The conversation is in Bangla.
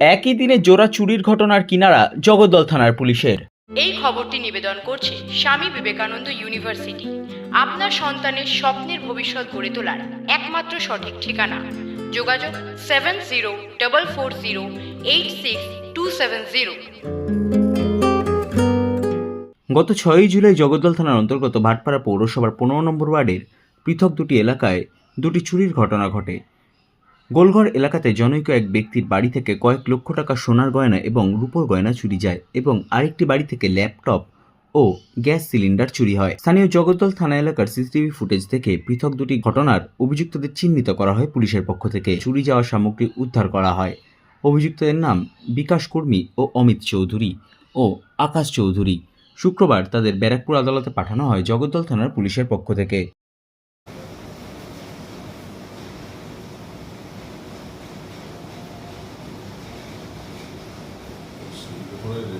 একই দিনে জোড়া চুরির ঘটনার কিনারা জগদ্দল থানার পুলিশের। এই খবরটি নিবেদন করছে স্বামী বিবেকানন্দ ইউনিভার্সিটি। আপনার সন্তানের স্বপ্নের ভবিষ্যৎ গড়ে তোলার একমাত্র সঠিক ঠিকানা। যোগাযোগ seven zero double four zero eight six two seven zero. গত ছয়ই জুলাই জগদ্দল থানার অন্তর্গত ভাটপাড়া পৌরসভার পনেরো নম্বর ওয়ার্ডের পৃথক দুটি এলাকায় দুটি চুরির ঘটনা ঘটে। গোলঘর এলাকাতে জনৈক এক ব্যক্তির বাড়ি থেকে কয়েক লক্ষ টাকা সোনার গয়না এবং রূপোর গয়না চুরি যায় এবং আরেকটি বাড়ি থেকে ল্যাপটপ ও গ্যাস সিলিন্ডার চুরি হয়। স্থানীয় জগদ্দল থানা এলাকার সিসিটিভি ফুটেজ থেকে পৃথক দুটি ঘটনার অভিযুক্তদের চিহ্নিত করা হয় পুলিশের পক্ষ থেকে। চুরি যাওয়া সামগ্রী উদ্ধার করা হয়। অভিযুক্তদের নাম বিকাশ কর্মী ও অমিত চৌধুরী ও আকাশ চৌধুরী। শুক্রবার তাদের ব্যারাকপুর আদালতে পাঠানো হয় জগদ্দল থানার পুলিশের পক্ষ থেকে। included